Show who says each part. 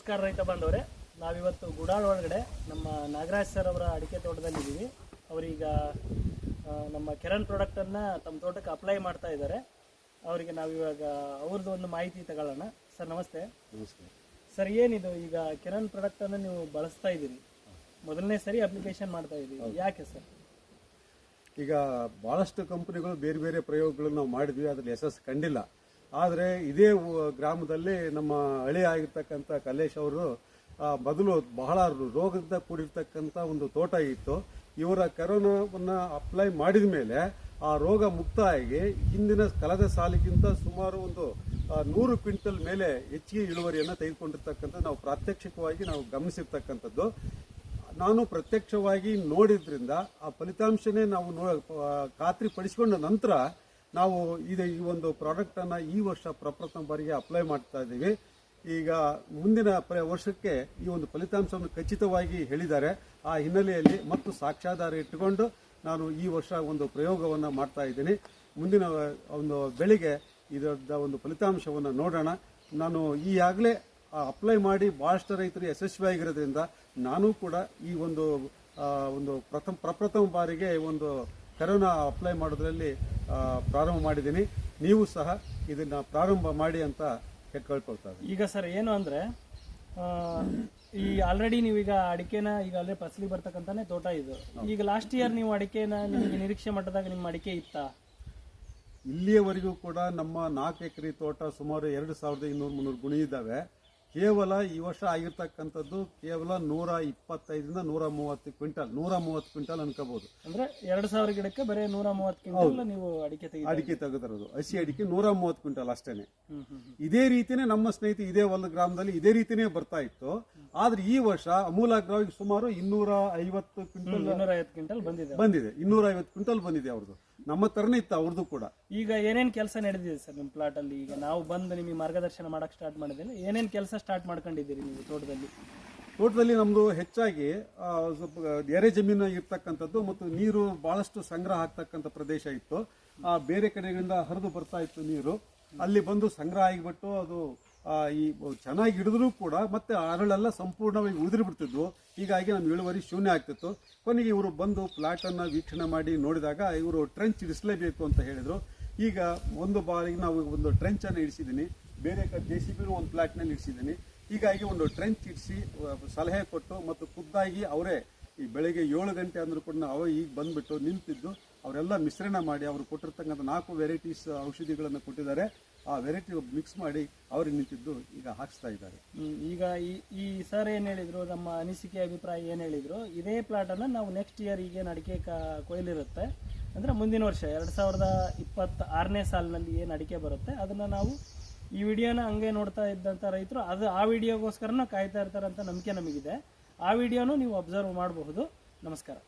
Speaker 1: ನಮಸ್ಕಾರ ರೈತ ಬಾಂಧವರೇ. ನಾವಿವತ್ತು ಗುಡಾಳ್ ಒಳಗಡೆ ನಮ್ಮ ನಾಗರಾಜ್ ಸರ್ ಅವರ ಅಡಿಕೆ ತೋಟದಲ್ಲಿ ಇದ್ದೀವಿ ಅವರೀಗ ನಮ್ಮ ಕೆರನ್ ಪ್ರಾಡಕ್ಟನ್ನು ತಮ್ಮ ತೋಟಕ್ಕೆ ಅಪ್ಲೈ ಮಾಡ್ತಾ ಇದ್ದಾರೆ. ಅವರಿಗೆ ನಾವಿವಾಗ ಅವ್ರದ್ದು ಒಂದು ಮಾಹಿತಿ ತಗೊಳ್ಳೋಣ. ಸರ್ ನಮಸ್ತೆ.
Speaker 2: ನಮಸ್ಕಾರ
Speaker 1: ಸರ್ ಏನಿದು ಈಗ ಕೆರನ್ ಪ್ರಾಡಕ್ಟನ್ನು ನೀವು ಬಳಸ್ತಾ ಇದ್ದೀರಿ? ಮೊದಲನೇ ಸರಿ ಅಪ್ಲಿಕೇಶನ್ ಮಾಡ್ತಾ ಇದ್ದೀವಿ ಯಾಕೆ ಸರ್?
Speaker 2: ಈಗ ಭಾಳಷ್ಟು ಕಂಪ್ನಿಗಳು ಬೇರೆ ಬೇರೆ ಪ್ರಯೋಗಗಳನ್ನು ನಾವು ಮಾಡಿದ್ವಿ. ಅದ್ರಲ್ಲಿ ಯಶಸ್ಸು ಕಂಡಿಲ್ಲ. ಆದರೆ ಇದೇ ಗ್ರಾಮದಲ್ಲಿ ನಮ್ಮ ಹಳೆ ಆಗಿರ್ತಕ್ಕಂಥ ಕಲ್ಲೇಶ್ ಅವರು ಮೊದಲು ಬಹಳ ರೋಗದಿಂದ ಕೂಡಿರ್ತಕ್ಕಂಥ ಒಂದು ತೋಟ ಇತ್ತು. ಇವರ ಕರೋನಾವನ್ನು ಅಪ್ಲೈ ಮಾಡಿದ ಮೇಲೆ ಆ ರೋಗ ಮುಕ್ತ ಆಗಿ ಹಿಂದಿನ ಕಳೆದ ಸಾಲಿಗಿಂತ ಸುಮಾರು ಒಂದು ನೂರು ಕ್ವಿಂಟಲ್ ಮೇಲೆ ಹೆಚ್ಚಿಗೆ ಇಳುವರಿಯನ್ನು ತೆಗೆದುಕೊಂಡಿರ್ತಕ್ಕಂಥ ನಾವು ಪ್ರಾತ್ಯಕ್ಷಿಕವಾಗಿ ನಾವು ಗಮನಿಸಿರ್ತಕ್ಕಂಥದ್ದು. ನಾನು ಪ್ರತ್ಯಕ್ಷವಾಗಿ ನೋಡಿದ್ರಿಂದ ಆ ಫಲಿತಾಂಶನೇ ನಾವು ನೋ ಆ, ಖಾತ್ರಿ ಪಡಿಸಿಕೊಂಡ ನಂತರ ನಾವು ಇದು ಈ ಒಂದು ಪ್ರಾಡಕ್ಟ್ ಅನ್ನ ಈ ವರ್ಷ ಪ್ರಪ್ರಥಮ ಬಾರಿಗೆ ಅಪ್ಲೈ ಮಾಡ್ತಾ ಇದ್ದೀವಿ. ಈಗ ಮುಂದಿನ ಪ್ರ- ವರ್ಷಕ್ಕೆ ಈ ಒಂದು ಫಲಿತಾಂಶವನ್ನು ಖಚಿತವಾಗಿ ಹೇಳಿದ್ದಾರೆ. ಆ ಹಿನ್ನೆಲೆಯಲ್ಲಿ ಮತ್ತು ಸಾಕ್ಷ್ಯಾಧಾರ ಇಟ್ಟುಕೊಂಡು ನಾನು ಈ ವರ್ಷ ಒಂದು ಪ್ರಯೋಗವನ್ನು ಮಾಡ್ತಾ ಇದ್ದೀನಿ. ಮುಂದಿನ, ಒಂದು ಬೆಳಿಗ್ಗೆ ಇದರ ಒಂದು ಫಲಿತಾಂಶವನ್ನು ನೋಡೋಣ. ನಾನು ಈಗಾಗಲೇ ಅಪ್ಲೈ ಮಾಡಿ ಭಾಳಷ್ಟು ರೈತರು ಯಶಸ್ವಿಯಾಗಿರೋದ್ರಿಂದ ನಾನು ಕೂಡ ಈ ಒಂದು ಒಂದು ಪ್ರಥಮ, ಪ್ರಪ್ರಥಮ ಬಾರಿಗೆ ಒಂದು ಕರೋನಾ ಅಪ್ಲೈ ಮಾಡೋದ್ರಲ್ಲಿ ಪ್ರಾರಂಭ ಮಾಡಿದ್ದೀನಿ. ನೀವು ಸಹ ಇದನ್ನು ಪ್ರಾರಂಭ ಮಾಡಿ ಅಂತ ಕೇಳ್ಕೊಳ್ತಾ.
Speaker 1: ಈಗ ಸರ್ ಏನು ಅಂದ್ರೆ ಈ ಆಲ್ರೆಡಿ ನೀವೀಗ ಅಡಿಕೆನ ಈಗ ಅಲ್ಲೇ ಫಸಲಿ ಬರ್ತಕ್ಕಂತಾನೆ ತೋಟ ಇದು. ಈಗ ಲಾಸ್ಟ್ ಇಯರ್ ನೀವು ಅಡಿಕೆನ ನಿಮಗೆ ನಿರೀಕ್ಷೆ ಮಟ್ಟದಾಗ ನಿಮ್ಮ ಅಡಿಕೆ ಇತ್ತ?
Speaker 2: ಇಲ್ಲಿಯವರೆಗೂ ಕೂಡ ನಮ್ಮ ನಾಲ್ಕು ಎಕರೆ ತೋಟ ಸುಮಾರು ಎರಡು ಸಾವಿರದ ಇನ್ನೂರು ಮುನ್ನೂರು ಗುಣಿ ಇದ್ದಾವೆ. ಕೇವಲ ಈ ವರ್ಷ ಆಗಿರ್ತಕ್ಕಂಥದ್ದು ಕೇವಲ ನೂರ ಇಪ್ಪತ್ತೈದರಿಂದ ನೂರ ಮೂವತ್ತು ಕ್ವಿಂಟಲ್ ನೂರ ಮೂವತ್ತು ಕ್ವಿಂಟಲ್ ಅನ್ಕೋಬಹುದು
Speaker 1: ಅಂದ್ರೆ ಎರಡ್ ಸಾವಿರ ಗಿಡಕ್ಕೆ ಬರೀ ನೂರ ಮೂವತ್ತು ಕ್ವಿಂಟಲ್ ನೀವು ಅಡಿಕೆ
Speaker 2: ಅಡಿಕೆ ತೆಗೆದಿರೋದು. ಹಸಿ ಅಡಿಕೆ ನೂರ ಮೂವತ್ತು ಕ್ವಿಂಟಲ್ ಅಷ್ಟೇನೆ. ಇದೇ ರೀತಿನೇ ನಮ್ಮ ಸ್ನೇಹಿತ ಇದೇ ಒಂದು ಗ್ರಾಮದಲ್ಲಿ ಇದೇ ರೀತಿನೇ ಬರ್ತಾ ಇತ್ತು. ಆದ್ರೆ ಈ ವರ್ಷ ಅಮೂಲ ಅಮೂಲಾಗ್ರವಾಗಿ ಸುಮಾರು ಇನ್ನೂರ ಐವತ್ತು ಕ್ವಿಂಟಲ್
Speaker 1: ಕ್ವಿಂಟಲ್ ಬಂದಿದೆ.
Speaker 2: ಬಂದಿದೆ. ಇನ್ನೂರ ಐವತ್ತು ಕ್ವಿಂಟಲ್ ಬಂದಿದೆ ಅವ್ರದ್ದು ನಮ್ಮ ತರನೇ ಇತ್ತು ಅವ್ರದ್ದು ಕೂಡ.
Speaker 1: ಈಗ ಏನೇನ್ ಕೆಲಸ ನಡೆದಿದೆ ಸರ್ ನಿಮ್ಮ ಪ್ಲಾಟ್ ಅಲ್ಲಿ? ಈಗ ನಾವು ಬಂದು ನಿಮಗೆ ಮಾರ್ಗದರ್ಶನ ಮಾಡಕ್ ಸ್ಟಾರ್ಟ್ ಮಾಡಿದ್ರೆ ಏನೇನ್ ಕೆಲಸ ಸ್ಟಾರ್ಟ್ ಮಾಡ್ಕೊಂಡಿದ್ದೀರಿ ನೀವು ತೋಟದಲ್ಲಿ?
Speaker 2: ತೋಟದಲ್ಲಿ ನಮ್ದು ಹೆಚ್ಚಾಗಿ ಸ್ವಲ್ಪ ಎರೆ ಜಮೀನು ಇರ್ತಕ್ಕಂಥದ್ದು ಮತ್ತು ನೀರು ಬಹಳಷ್ಟು ಸಂಗ್ರಹ ಆಗ್ತಕ್ಕಂಥ ಪ್ರದೇಶ ಇತ್ತು. ಆ ಬೇರೆ ಕಡೆಗಳಿಂದ ಹರಿದು ಬರ್ತಾ ಇತ್ತು ನೀರು. ಅಲ್ಲಿ ಬಂದು ಸಂಗ್ರಹ ಆಗಿಬಿಟ್ಟು ಅದು ಈ ಚೆನ್ನಾಗಿ ಹಿಡಿದ್ರೂ ಕೂಡ ಮತ್ತೆ ಅರಳೆಲ್ಲ ಸಂಪೂರ್ಣವಾಗಿ ಉದುರಿ ಬಿಡ್ತಿದ್ವು. ಹೀಗಾಗಿ ನಮ್ಮ ಇಳುವರಿ ಶೂನ್ಯ ಆಗ್ತಿತ್ತು. ಕೊನೆಗೆ ಇವರು ಬಂದು ಪ್ಲಾಟನ್ನು ವೀಕ್ಷಣೆ ಮಾಡಿ ನೋಡಿದಾಗ ಇವರು ಟ್ರೆಂಚ್ ಇಡಿಸಲೇಬೇಕು ಅಂತ ಹೇಳಿದರು. ಈಗ ಒಂದು ಬಾರಿಗೆ ನಾವು ಒಂದು ಟ್ರೆಂಚನ್ನು ಇಡಿಸಿದ್ದೀನಿ. ಬೇರೆ ಜೆ ಸಿ ಬಿನೂ ಒಂದು ಪ್ಲಾಟ್ನಲ್ಲಿ ಇಡಿಸಿದ್ದೀನಿ. ಹೀಗಾಗಿ ಒಂದು ಟ್ರೆಂಚ್ ಇಡಿಸಿ ಸಲಹೆ ಕೊಟ್ಟು ಮತ್ತು ಖುದ್ದಾಗಿ ಅವರೇ ಈ ಬೆಳಗ್ಗೆ ಏಳು ಗಂಟೆ ಅಂದ್ರೂ ಕೂಡ ಅವ ಈಗ ಬಂದ್ಬಿಟ್ಟು ನಿಂತಿದ್ದು. ಅವರೆಲ್ಲ ಮಿಶ್ರಣ ಮಾಡಿ ಅವರು ಕೊಟ್ಟಿರ್ತಕ್ಕಂಥ ನಾಲ್ಕು ವೆರೈಟೀಸ್ ಔಷಧಿಗಳನ್ನು ಕೊಟ್ಟಿದ್ದಾರೆ. ಆ ವೆರೈಟಿ ಮಿಕ್ಸ್ ಮಾಡಿ ಅವ್ರಿಗೆ ನಿಂತಿದ್ದು ಈಗ ಹಾಕಿಸ್ತಾ ಇದ್ದಾರೆ.
Speaker 1: ಈಗ ಈ ಈ ಸರ್ ಏನು ಹೇಳಿದ್ರು ನಮ್ಮ ಅನಿಸಿಕೆ ಅಭಿಪ್ರಾಯ ಏನು ಹೇಳಿದ್ರು ಇದೇ ಪ್ಲಾಟನ್ನು ಅನ್ನ ನಾವು ನೆಕ್ಸ್ಟ್ ಇಯರ್ ಈಗೇನು ಅಡಿಕೆ ಕ- ಕೊಯ್ಲಿರುತ್ತೆ. ಅಂದರೆ ಮುಂದಿನ ವರ್ಷ ಎರಡು ಸಾವಿರದ ಇಪ್ಪತ್ತ ಆರನೇ ಸಾಲಿನಲ್ಲಿ ಏನು ಅಡಿಕೆ ಬರುತ್ತೆ ಅದನ್ನು ನಾವು ಈ ವಿಡಿಯೋನ ಹಂಗೆ ನೋಡ್ತಾ ಇದ್ದಂಥ ರೈತರು ಅದು ಆ ವಿಡಿಯೋಗೋಸ್ಕರನೂ ಕಾಯ್ತಾ ಇರ್ತಾರಂತ ಅಂತ ನಂಬಿಕೆ ನಮಗಿದೆ. ಆ ವಿಡಿಯೋನೂ ನೀವು ಅಬ್ಸರ್ವ್ ಮಾಡಬಹುದು. ನಮಸ್ಕಾರ.